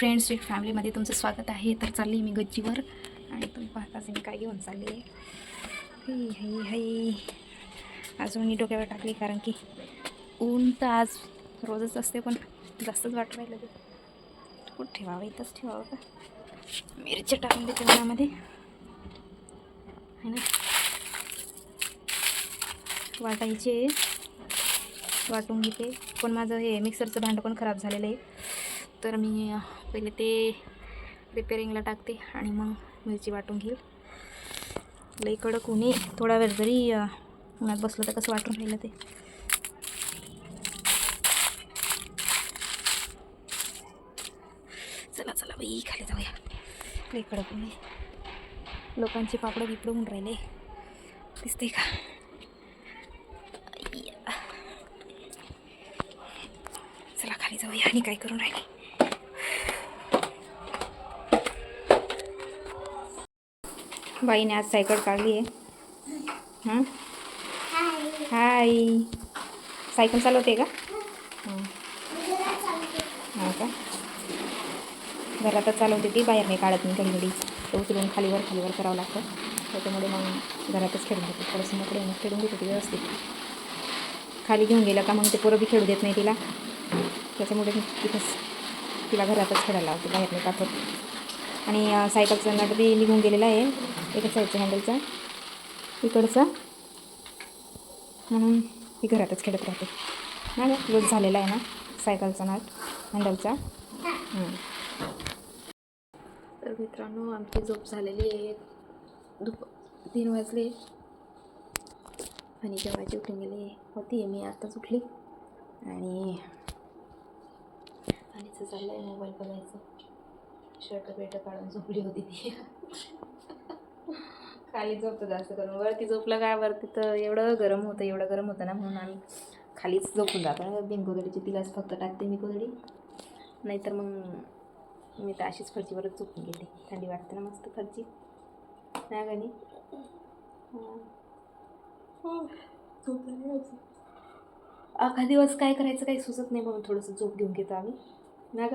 Friends sweet फॅमिलीमध्ये तुमचं स्वागत आहे. तर चालली मी गच्चीवर आणि तुम्ही पाहताच मी काय घेऊन चालली. हई हई हई अजून मी डोक्यावर टाकली कारण की ऊन तर आज रोजच असते पण जास्तच वाट राहिलं ते. कुठं ठेवावं? इथंच ठेवावं का? मिरच्या टाकून देते उन्हामध्ये. है ना? वाटायचे. वाटून घेते. पण माझं हे मिक्सरचं भांडं पण खराब झालेलं आहे. तर मी पहिले ते रिपेअरिंगला टाकते आणि मग मिरची वाटून घेईल. लई कडक उन्हे थोडा वेळ जरी उन्हात बसलं तर कसं वाटून राहिलं ते. चला चला बाई खाली जाऊया. लई कडक उन्हे लोकांचे पापड बिपड होऊन राहिले. दिसते का अय्या. चला खाली जाऊया आणि काय करून राहिली? बाईने आज सायकल काढली आहे. हां? हाय. सायकल चालवते का? हां. हो का? घरातच चालवते ती बाहेर नाही काढत मी कधी घडी. ते उचलून खालीवर खालीवर करावं लागतं. त्याच्यामुळे मग घरातच खेळून घेते. थोडंसं मोकळे मग खेळून घेते ती व्यवस्थित. खाली घेऊन गेलं का मग ते पोरं बी खेळू देत नाही तिला. त्याच्यामुळे मी तिथंच तिला घरातच खेळायला लावते बाहेर नाही पाठवत. आणि सायकलचा नट बी निघून गेलेला आहे एका साईडचा हँडलचा इकडचा. म्हणून ती घरातच खेळत राहते. ना क्लोज झालेला आहे ना सायकलचा नट हँडलचा तर मित्रांनो आमची झोप झालेली आहे. दुप तीन वाजले. आणि जेव्हाची उठून गेली होती मी आत्ताच उठली. आणि आणि चाललं आहे मोबाईल बघायचं शर्ट बेट काढून झोपली होती ती. खाली झोपतं जास्त करून. वरती झोपलं काय? वरती तर एवढं गरम होतं एवढं गरम होतं ना म्हणून आम्ही खालीच झोपून जातो. बिन गोदडीची तिलाच फक्त टाकते मी गोदडी नाहीतर मग मी तर अशीच फरचीवरच झोपून गेले. थंडी वाटते ना मस्त फरची. नाही गणी अख्खा दिवस काय करायचं काही सुचत नाही म्हणून थोडंसं झोप घेऊन घेतो आम्ही. ना ग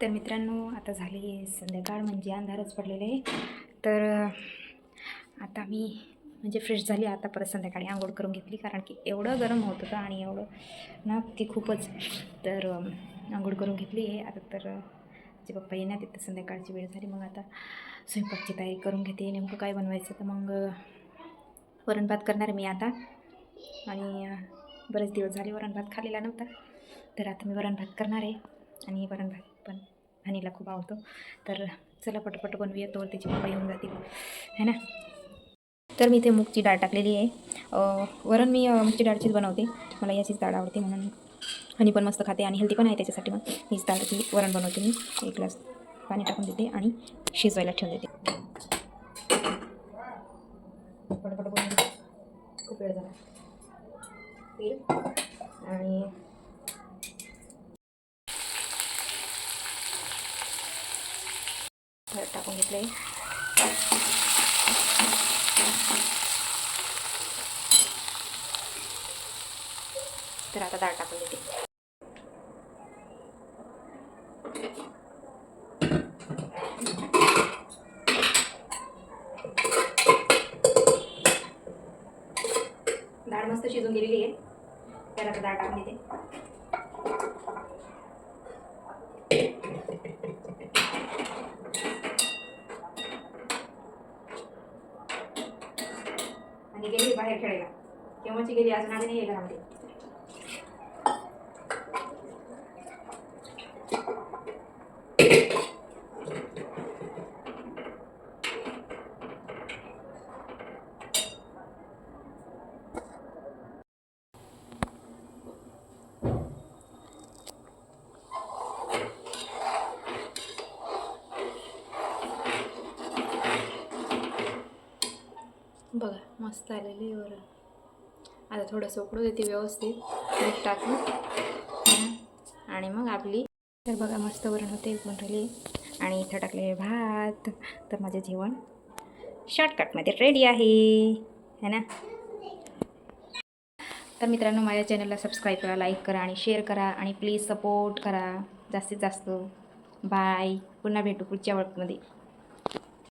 तर मित्रांनो आता झाली संध्याकाळ म्हणजे अंधारच पडलेले आहे. तर आता मी म्हणजे फ्रेश झाली आता परत संध्याकाळी आंघोळ करून घेतली कारण की एवढं गरम होत होतं आणि एवढं ना ती खूपच तर आंघोळ करून घेतली आहे. आता तर जे पप्पा येण्यात येतं संध्याकाळची वेळ झाली मग आता स्वयंपाकची तयारी करून घेते. नेमकं काय बनवायचं तर मग वरणभात वरण भात करणार आहे मी आता. आणि बरेच दिवस झाले वरण भात खाल्लेला नव्हता. तर आता मी वरण भात करणार आहे आणि वरण भात पण हनीला खूप आवडतो. तर चला पटपट बनवूया. तोवर त्याचे पप्पा येऊन जातील है ना? तर मी इथे मूगची डाळ टाकलेली आहे. वरण मी अं, मूगची डाळचीच बनवते. मला याचीच डाळ आवडते म्हणून हनी पण मस्त खाते आणि हेल्दी पण आहे त्याच्यासाठी मग. हीच डाळची वरण बनवते मी. एक ग्लास पाणी टाकून देते आणि शिजवायला ठेवून देते. पटपट खूप वेळ झाला. तेल आणि टाकून घेतलं. आहे तर आता डाळ टाकून देते डाळ मस्त शिजून गेलेली आहे. त्याला आता डाळ टाकून देते आणि गेली बाहेर खेळायला. केव्हाची गेली? अजून आली नाही घरामध्ये बघा मस्त आलेलं आहे वरण. आता थोडंसं उकडू देते व्यवस्थित. मीठ टाकून. आणि मग आपली तर बघा मस्त वरण होते उकळून राहिली. आणि इथं टाकले भात. तर माझं जेवण शॉर्टकटमध्ये रेडी आहे. है ना? तर मित्रांनो माझ्या चॅनलला सबस्क्राईब करा लाईक करा आणि शेअर करा. आणि प्लीज सपोर्ट करा. जास्तीत जास्त. बाय पुन्हा भेटू पुढच्या वर्कमध्ये